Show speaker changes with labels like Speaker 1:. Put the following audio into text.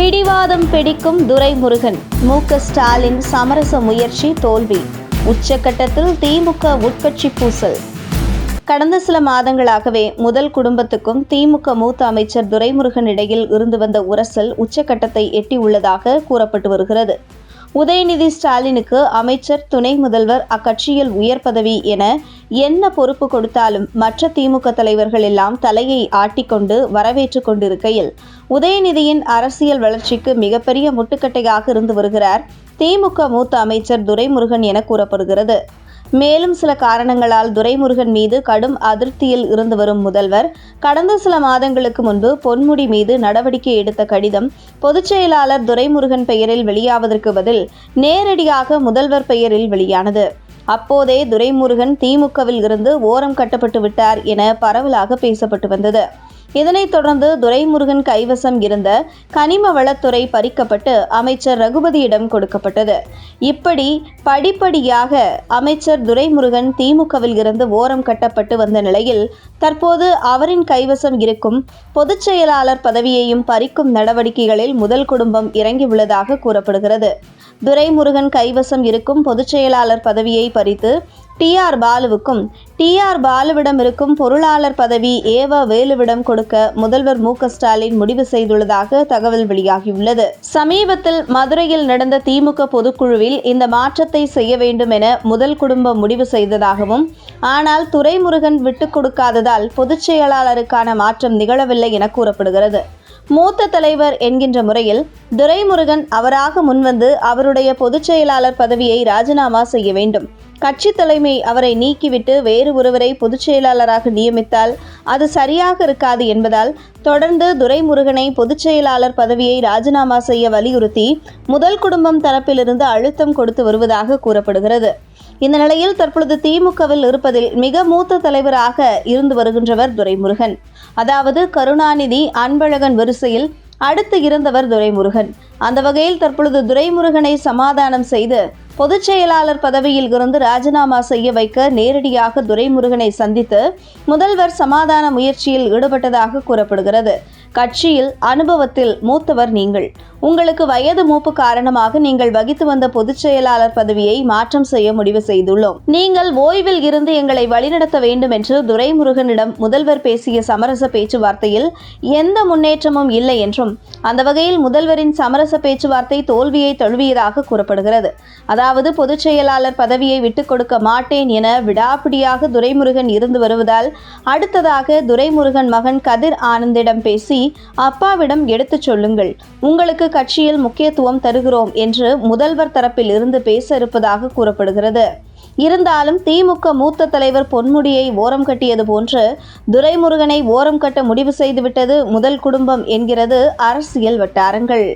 Speaker 1: பிடிவாதம் பிடிக்கும் துரைமுருகன். மு. க. ஸ்டாலின் சமரச முயற்சி தோல்வி. உச்சக்கட்டத்தில் திமுக உட்கட்சி பூசல். கடந்த சில மாதங்களாகவே முதல் குடும்பத்துக்கும் திமுக மூத்த அமைச்சர் துரைமுருகன் இடையில் இருந்து வந்த உரசல் உச்சக்கட்டத்தை எட்டியுள்ளதாக கூறப்பட்டு வருகிறது. உதயநிதி ஸ்டாலினுக்கு அமைச்சர் துணை முதல்வர் அக்கட்சியில் உயர் பதவி என என்ன பொறுப்பு கொடுத்தாலும் மற்ற திமுக தலைவர்கள் எல்லாம் தலையை ஆட்டிக்கொண்டு வரவேற்று கொண்டிருக்கையில் உதயநிதியின் அரசியல் வளர்ச்சிக்கு மிகப்பெரிய முட்டுக்கட்டையாக இருந்து வருகிறார் திமுக மூத்த அமைச்சர் துரைமுருகன் என கூறப்படுகிறது. மேலும் சில காரணங்களால் துரைமுருகன் மீது கடும் அதிருப்தியில் இருந்து வரும் முதல்வர் கடந்த சில மாதங்களுக்கு முன்பு பொன்முடி மீது நடவடிக்கை எடுத்த கடிதம் பொதுச் செயலாளர் துரைமுருகன் பெயரில் வெளியாவதற்கு பதில் நேரடியாக முதல்வர் பெயரில் வெளியானது. அப்போதே துரைமுருகன் திமுகவில் இருந்து ஓரம் கட்டப்பட்டு விட்டார் என பரவலாக பேசப்பட்டு வந்தது. இதனைத் தொடர்ந்து துரைமுருகன் கைவசம் இருந்த கனிம வளத்துறை பறிக்கப்பட்டு அமைச்சர் ரகுபதியிடம் கொடுக்கப்பட்டது. இப்படி படிப்படியாக அமைச்சர் துரைமுருகன் திமுகவில் இருந்து ஓரம் கட்டப்பட்டு வந்த நிலையில் தற்போது அவரின் கைவசம் இருக்கும் பொதுச் செயலாளர் பதவியையும் பறிக்கும் நடவடிக்கைகளில் முதல் குடும்பம் இறங்கியுள்ளதாக கூறப்படுகிறது. துரைமுருகன் கைவசம் இருக்கும் பொதுச் செயலாளர் பதவியை பறித்து டி ஆர் பாலுவுக்கும் டி ஆர் பாலுவிடம் இருக்கும் பொருளாளர் பதவி ஏவ வேலுவிடம் கொடுக்க முதல்வர் மு ஸ்டாலின் முடிவு செய்துள்ளதாக தகவல் வெளியாகியுள்ளது. சமீபத்தில் மதுரையில் நடந்த திமுக பொதுக்குழுவில் இந்த மாற்றத்தை செய்ய வேண்டும் என முதல் குடும்பம் முடிவு செய்ததாகவும் ஆனால் துரைமுருகன் விட்டுக் கொடுக்காததால் பொதுச் செயலாளருக்கான மாற்றம் நிகழவில்லை என கூறப்படுகிறது. மூத்த தலைவர் என்கின்ற முறையில் துரைமுருகன் அவராக முன்வந்து அவருடைய பொதுச் செயலாளர் பதவியை ராஜினாமா செய்ய வேண்டும். கட்சி தலைமை அவரை நீக்கிவிட்டு வேறு ஒருவரை பொதுச் செயலாளராக நியமித்தால் அது சரியாக இருக்காது என்பதால் தொடர்ந்து துரைமுருகனை பொதுச் செயலாளர் பதவியை ராஜினாமா செய்ய வலியுறுத்தி முதல் குடும்பம் தரப்பிலிருந்து அழுத்தம் கொடுத்து வருவதாக கூறப்படுகிறது. இந்த நிலையில் தற்பொழுது திமுகவில் இருப்பதில் மிக மூத்த தலைவராக இருந்து வருகின்றவர் துரைமுருகன். அதாவது கருணாநிதி அன்பழகன் வரிசையில் அடுத்து இருந்தவர் துரைமுருகன். அந்த வகையில் தற்பொழுது துரைமுருகனை சமாதானம் செய்து பொதுச் செயலாளர் பதவியில் இருந்து ராஜினாமா செய்ய வைக்க நேரடியாக துரைமுருகனை சந்தித்து முதல்வர் சமாதான முயற்சியில் ஈடுபட்டதாக கூறப்படுகிறது. கட்சியில் அனுபவத்தில் மூத்தவர் நீங்கள். உங்களுக்கு வயது மூப்பு காரணமாக நீங்கள் வகித்து வந்த பொதுச் செயலாளர் பதவியை மாற்றம் செய்ய முடிவு செய்துள்ளோம். நீங்கள் ஓய்வில் இருந்து எங்களை வழிநடத்த வேண்டும் என்று துரைமுருகனிடம் முதல்வர் பேசிய சமரச பேச்சுவார்த்தையில் எந்த முன்னேற்றமும் இல்லை என்றும் அந்த வகையில் முதல்வரின் சமரச பேச்சுவார்த்தை தோல்வியை தழுவியதாக கூறப்படுகிறது. அதாவது பொதுச் செயலாளர் பதவியை விட்டுக் கொடுக்க மாட்டேன் என விடாப்பிடியாக துரைமுருகன் இருந்து வருவதால் அடுத்ததாக துரைமுருகன் மகன் கதிர் ஆனந்திடம் பேசி அப்பாவிடம் எடுத்துச் சொல்லுங்கள். உங்களுக்கு கட்சியில் முக்கியத்துவம் தருகிறோம் என்று முதல்வர் தரப்பில் இருந்து பேச இருப்பதாக கூறப்படுகிறது. இருந்தாலும் திமுக மூத்த தலைவர் பொன்முடியை ஓரம் கட்டியது போன்று துரைமுருகனை ஓரம் கட்ட முடிவு செய்துவிட்டது முதல் குடும்பம் என்கிறது அரசியல் வட்டாரங்கள்.